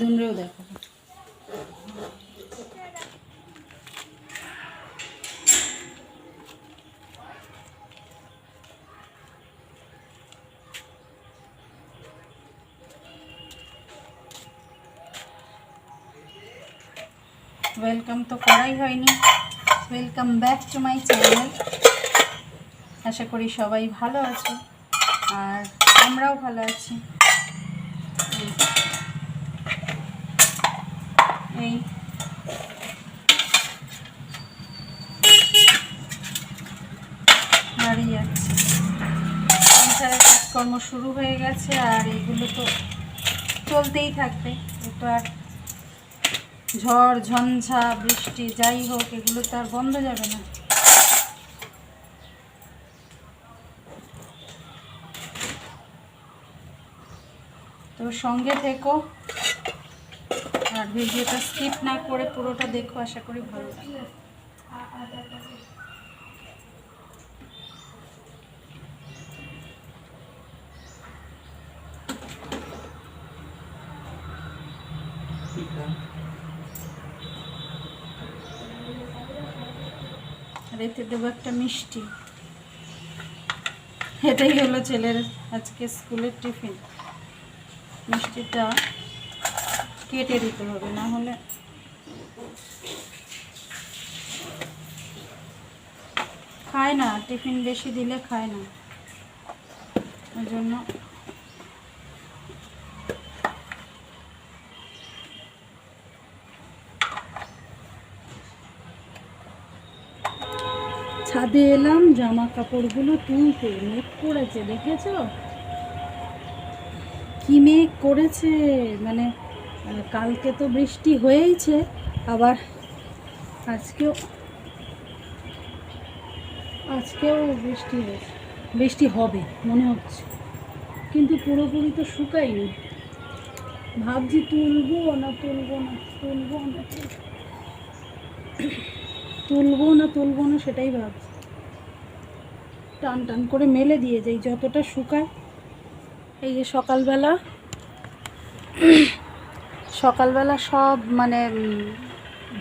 বেদুনরেও দেখাবো ওয়েলকাম তো করাই হয়নি। Welcome back to my channel আশা করি সবাই ভালো আছে। আর আমরাও ভালো আছি এই বাড়ি যাচ্ছি সংসারের কাজকর্ম শুরু হয়ে গেছে আর এগুলো তো চলতেই থাকবে। একটু আর ঝড়, ঝঞ্ঝা, বৃষ্টি, যাই হোক, এগুলো তো আর বন্ধ যাবে না। তো সঙ্গে থেকো আর ভিডিওটা স্কিপ না করে পুরোটা দেখো, আশা করি ভালো লাগবে। এতে দেবো একটা মিষ্টি। এটাই হলো ছেলের আজকে স্কুলের টিফিন। মিষ্টিটা কেটে দিতে হবে, না হলে খায় না, টিফিন বেশি দিলে খায় না। ওই জন্য ছাদে এলাম, জামা কাপড়গুলো তুলতে মেঘ করেছে, দেখেছ? কি মেঘ করেছে? মানে কালকে তো বৃষ্টি হয়েইছে, আবার আজকেও আজকেও বৃষ্টি হয়েছে। বৃষ্টি হবে, মনে হচ্ছে। কিন্তু পুরোপুরি তো শুকায়নি। ভাবছি তুলবো না তুলবো না তুলবো না। তুলবো না তুলবো না, সেটাই ভাবছি। টান টান করে মেলে দিয়ে যাই যতটা শুকায়। এই যে সকালবেলা সকালবেলা সব মানে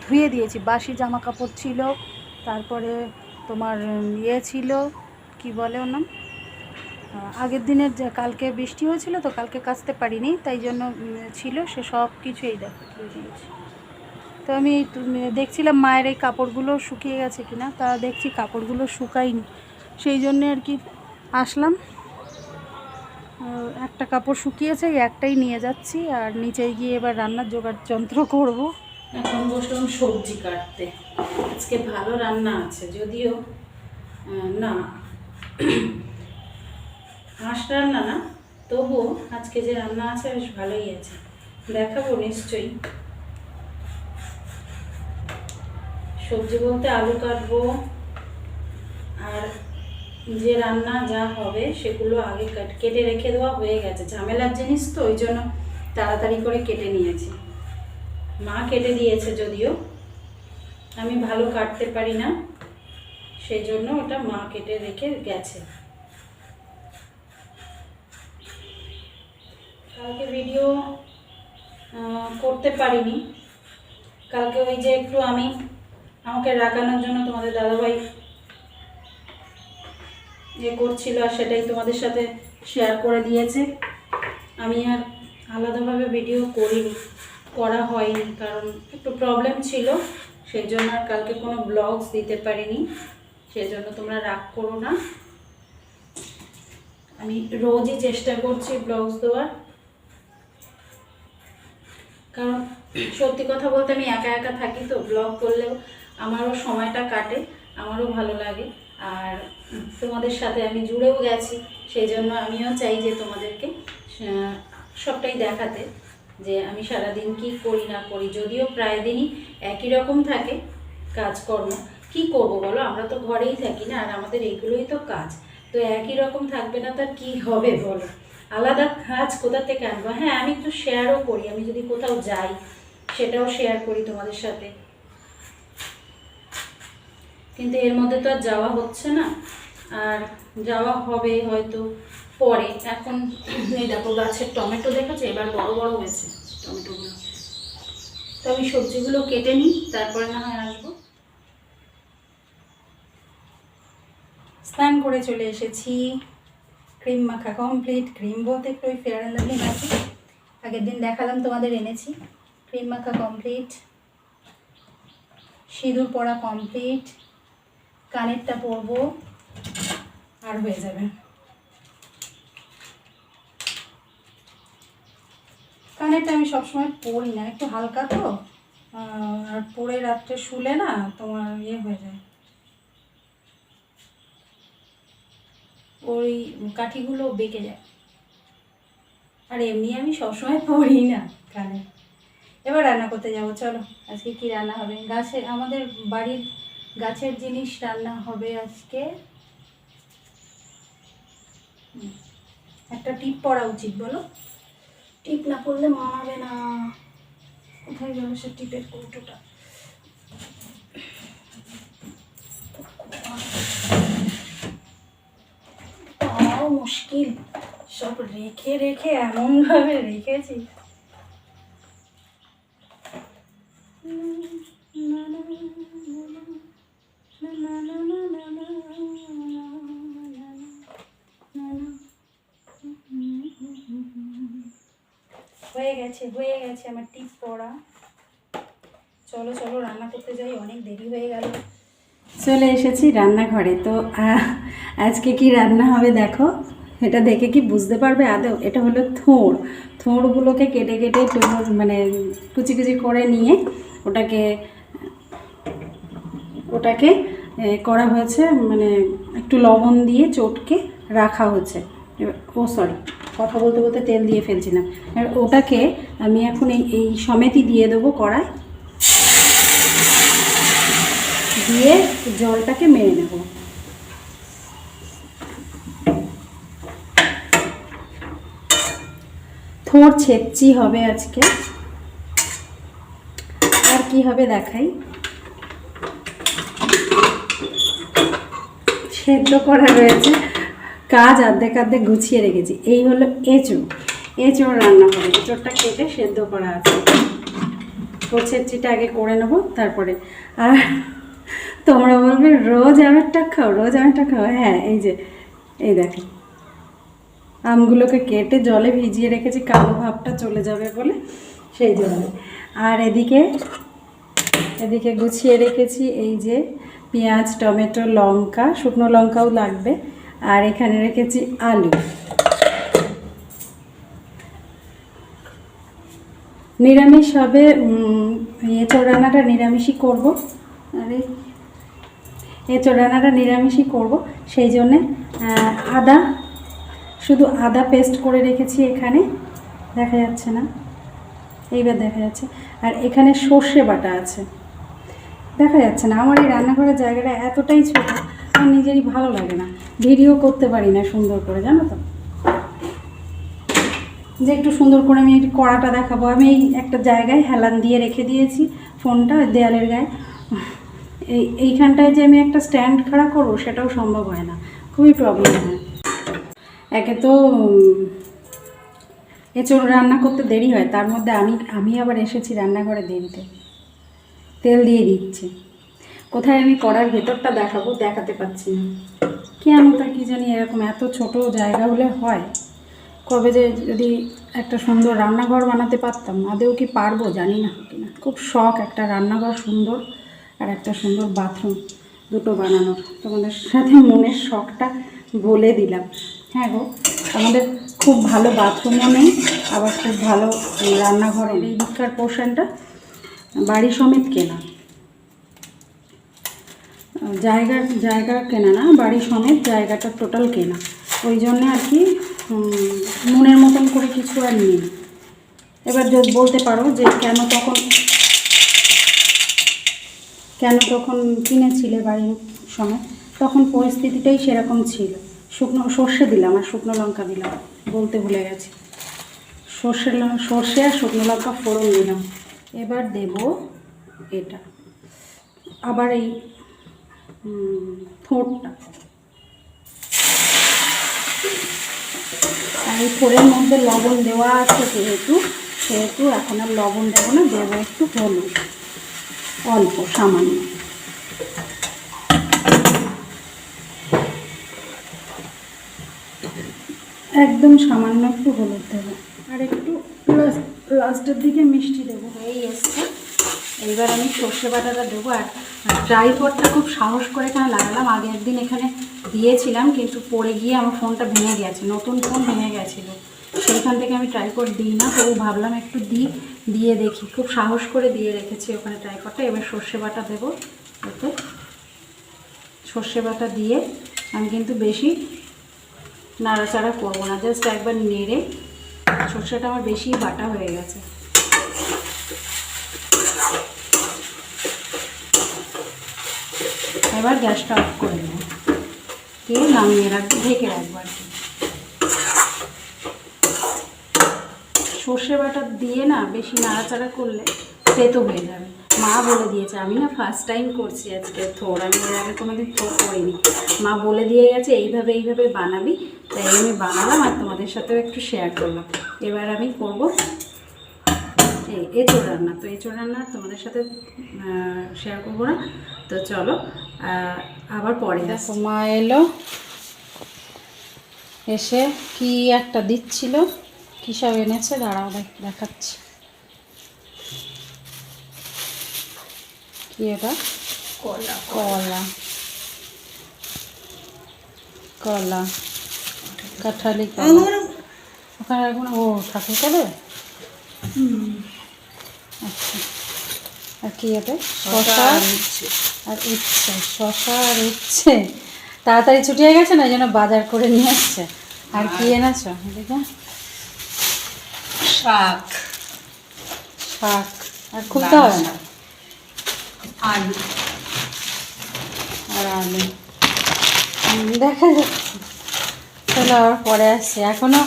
ধুয়ে দিয়েছি। বাসি জামা কাপড় ছিল, তারপরে তোমার ইয়ে ছিল, কি বলে ওর নাম? আগের দিনের যে, কালকে বৃষ্টি হয়েছিল তো কালকে কাচতে পারিনি, তাই জন্য ছিল, সে সব কিছু এই দেখো তো আমি দেখছিলাম মায়ের এই কাপড়গুলো শুকিয়ে গেছে কিনা, তা দেখছি কাপড়গুলো শুকায়নি। সেই জন্যে আর কি আসলাম। একটা কাপড় শুকিয়েছে, একটাই নিয়ে যাচ্ছি আর নিচে গিয়ে এবার রান্নার জোগাড় যন্ত্র করব। এখন বসলাম সবজি কাটতে। আজকে ভালো রান্না আছে, যদিও না। হাঁস রান্না না, তবুও আজকে যে রান্না আছে বেশ ভালোই আছে। দেখাবো নিশ্চয়ই। সবজি বলতে আলু কাটবো আর যে রান্না যা হবে সেগুলো আগে কাট- রেখে দেওয়া হয়ে গেছে। ঝামেলার জিনিস তো, ওই জন্য তাড়াতাড়ি করে কেটে নিয়েছি। মা কেটে দিয়েছে যদিও। আমি ভালো কাটতে পারি না সেই জন্য ওটা মা কেটে রেখে গেছে। কালকে ভিডিও করতে পারিনি। কালকে ওই যে একটু আমি, আমাকে রাখানোর জন্য তোমাদের দাদাভাই ইয়ে করছিল আর সেটাই তোমাদের সাথে শেয়ার করে দিয়েছে। আমি আর আলাদাভাবে ভিডিও করিনি, করা হয়নি, কারণ একটু প্রবলেম ছিল সেই জন্য আর কালকে কোনো ব্লগস দিতে পারিনি সেই জন্য তোমরা রাগ করো না। আমি রোজই চেষ্টা করছি ব্লগস দেওয়ার। কারণ সত্যি কথা বলতে আমি একা একা থাকি তো ব্লগ করলেও আমারও সময়টা কাটে, আমারও ভালো লাগে। আর তোমাদের সাথে আমি জুড়েও গেছি, সেই জন্য আমিও চাই যে তোমাদেরকে সবটাই দেখাতে যে আমি সারাদিন কি করি না করি। যদিও প্রায় দিনই একই রকম থাকে কাজকর্ম, কি করব বলো? আমরা তো ঘরেই থাকি না, আর আমাদের এইগুলোই তো কাজ। তো একই রকম থাকবে না, তার কি হবে বলো? আলাদা কাজ কোথা থেকে আনব? হ্যাঁ আমি একটু শেয়ারও করি, আমি যদি কোথাও যাই, সেটাও শেয়ার করি তোমাদের সাথে। কিন্তু এর মধ্যে তো আর যাওয়া হচ্ছে না। আর যাওয়া হবে হয়তো পরে। এখন এই দেখো গাছের টমেটো দেখেছ? এবার বড় বড় হয়েছে টমেটোগুলো। তো আমি সবজিগুলো কেটে নিই, তারপরে না হয় আসব। স্নান করে চলে এসেছি। ক্রিম মাখা কমপ্লিট ক্রিম বলতে একটু ওই ফেয়ার অ্যান্ড লাভলি মাখি। আগের দিন দেখালাম, তোমাদের এনেছি। ক্রিম মাখা কমপ্লিট সিঁদুর পরা কমপ্লিট কানেরটা পরবো, আর হয়ে যাবে। কানেরটা আমি সবসময় পরি না, একটু হালকা তো আর পরে রাত্রে শুলে না তোমার ইয়ে হয়ে যায়। ওই কাঠিগুলো বেঁকে যায়। আর এমনি আমি সবসময় পরি না কানে। এবার রান্না করতে যাব, চলো, আজকে কি রান্না হবে? গাছে, আমাদের বাড়ির গাছের জিনিস রান্না হবে আজকে। একটা টিপ পড়া উচিত, বলো। টিপ না পড়লে মানাবে না। কোথায় গেল সে টিপের কৌটোটা? মুশকিল। সব রেখে রেখে এমনভাবে রেখেছি। হয়ে গেছে হয়ে গেছে আমার টিপ পড়া। চলো চলো, রান্না করতে যাই, অনেক দেরি হয়ে গেল। চলে এসেছি রান্নাঘরে। তো আজকে কি রান্না হবে দেখো? এটা দেখে কি বুঝতে পারবে? আদৌ এটা হলো থোড়। থোড়গুলোকে কেটে কেটে টুকরো মানে কুচি কুচি করে নিয়ে ওটাকে ওটাকে করা হয়েছে মানে একটু লবণ দিয়ে চটকে রাখা এবার- ও সরি কথা বলতে বলতে তেল দিয়ে ফেলছিলাম। আর ওটাকে আমি এখন এই এই সমেতি দিয়ে দেবো কড়ায় দিয়ে জলটাকে মেরে নেব। থোড় ছেচি হবে আজকে। আর কি হবে দেখাই। সেদ্ধ করা রয়েছে। কাজ অর্ধেক অর্ধেক গুছিয়ে রেখেছি। এই হলো এঁচো এঁচোড় রান্না হবে। এঁচোড়টা কেটে সেদ্ধ করা আছে। ছেচিটা আগে করে নেব, তারপরে আর তোমরা বলবে, রোজ আমের টাক খাও, রোজ আমের টাক খাও। হ্যাঁ এই যে, এই দেখো। আমগুলোকে কেটে জলে ভিজিয়ে রেখেছি, কালো ভাবটা চলে যাবে বলে সেই জন্য। আর এদিকে এদিকে গুছিয়ে রেখেছি এই যে পেঁয়াজ, টমেটো, লঙ্কা, শুকনো লঙ্কাও লাগবে। আর এখানে রেখেছি আলু। নিরামিষ হবে এঁচোড় রান্নাটা নিরামিষই করব। আরে, এঁচোড় রান্নাটা নিরামিষই করব। সেই জন্যে আদা, শুধু আদা পেস্ট করে রেখেছি এখানে। দেখা যাচ্ছে না। এইবার দেখা যাচ্ছে। আর এখানে সর্ষে বাটা আছে। দেখা যাচ্ছে না। আমার এই রান্নাঘরের জায়গাটা এতটাই ছোট আমার নিজেরই ভালো লাগে না। ভিডিও করতে পারি না সুন্দর করে, জানো তো? যে একটু সুন্দর করে আমি কড়াটা দেখাবো। আমি এই একটা জায়গায় হেলান দিয়ে রেখে দিয়েছি ফোনটা দেয়ালের গায়ে। এই, এইখানটায় যে আমি একটা স্ট্যান্ড খাড়া করব সেটাও সম্ভব হয় না। খুবই প্রবলেম হয়। একে তো এঁচড় রান্না করতে দেরি হয়। তার মধ্যে আমি আমি আবার এসেছি রান্নাঘরে দেরিতে তেল দিয়ে দিচ্ছে। কোথায় আমি কড়ার ভেতরটা দেখাবো, দেখাতে পাচ্ছি না। কেন তা কি জানি এরকম এত ছোট জায়গা হলে হয়? কবে যে যদি একটা সুন্দর রান্নাঘর বানাতে পারতাম আদেও কি পারব জানি না কিনা খুব শখ একটা রান্নাঘর সুন্দর আর একটা সুন্দর বাথরুম দুটো বানানোর। তোমাদের সাথে মনের শখটা বলে দিলাম। হ্যাঁ গো, আমাদের খুব ভালো বাথরুমও নেই, আবার খুব ভালো রান্নাঘরও নেই। এই দিককার পোর্শনটা বাড়ি সমেত কেনা। জায়গা জায়গা কেনা না, বাড়ি সমেত জায়গাটা টোটাল কেনা। ওই জন্য আর কি মনের মতন করে কিছু আর নেই। এবার যদি বলতে পারো যে কেন তখন কেন তখন কিনেছিলে বাড়ির সময় তখন পরিস্থিতিটাই সেরকম ছিল। শুকনো, সর্ষে দিলাম আর শুকনো লঙ্কা দিলাম, বলতে ভুলে গেছি। সর্ষে সর্ষে আর শুকনো লঙ্কা ফোড়ন দিলাম। এবার দেব এটা। আবার এই থোড়টা আর থোড়ের মধ্যে লবণ দেওয়া আছে যেহেতু, সেহেতু এখন আর লবণ দেবো না, দেবো একটু হলুদ। অল্প, সামান্য। একদম সামান্য একটু হলুদ দেবো। আর একটু লাস্টের দিকে মিষ্টি দেবো। এই এসছে। এইবার আমি সর্ষে বাটাটা দেবো আর ট্রাইপডটা খুব সাহস করে এখানে লাগালাম? আগের দিন এখানে দিয়েছিলাম কিন্তু পড়ে গিয়ে আমার ফোনটা ভেঙে গেছে, নতুন ফোন ভেঙে গেছিল। সেইখান থেকে আমি ট্রাইপড দিই না, তবু ভাবলাম একটু দিই, দিয়ে দেখি। খুব সাহস করে দিয়ে রেখেছি ওখানে ট্রাইপডটা এবার সর্ষে বাটা দেবো। ওতে সর্ষে বাটা দিয়ে আমি কিন্তু বেশি নাড়াচাড়া করব না জাস্ট একবার নেড়ে। সর্ষেটা আমার বেশি বাটা হয়ে গেছে। এবার গ্যাসটা অফ করে দেবো দিয়ে নামিয়ে রাখব, ঢেকে রাখব আর কি। সর্ষে বাটা দিয়ে না বেশি নাড়াচাড়া করলে তেতো হয়ে যাবে। মা বলে দিয়েছে, আমি না ফার্স্ট টাইম করছি আজকে থোর, আমি এর আগে কোনোদিন থোর করিনি। মা বলে দিয়ে গেছে, এইভাবে এইভাবে বানাবি? তাই আমি বানালাম আর তোমাদের সাথেও একটু শেয়ার করলাম। এবার আমি করব এই এঁচোড় রান্না। তো এঁচোড় রান্না তোমাদের সাথে শেয়ার করব না। তো চলো আবার পরে দেখো মা এলো এসে কি একটা দিচ্ছিল কী সব এনেছে দাঁড়াও দেখ- দেখাচ্ছি। কি এটা? কলা। কলা। কলা। কাঁঠালি কলা। ওখানে এখন ও ঠাকুর করে? আচ্ছা। আর কি এটা? শশা আর উচ্ছে শশা আর উচ্ছে। তাড়াতাড়ি ছুটিয়ে গেছে না জন্য বাজার করে নিয়ে আসছে। আর কি এনেছো? এদিকে? শাক। শাক। আর খুলতে হবে না? আলু। আর আলু। দেখা যাচ্ছে চলো আবার পরে আসছি। এখনও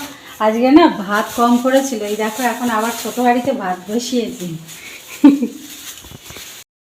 আজকে না ভাত কম করেছিল। এই দেখো এখন আবার ছোটো হাঁড়িতে ভাত বসিয়েছি।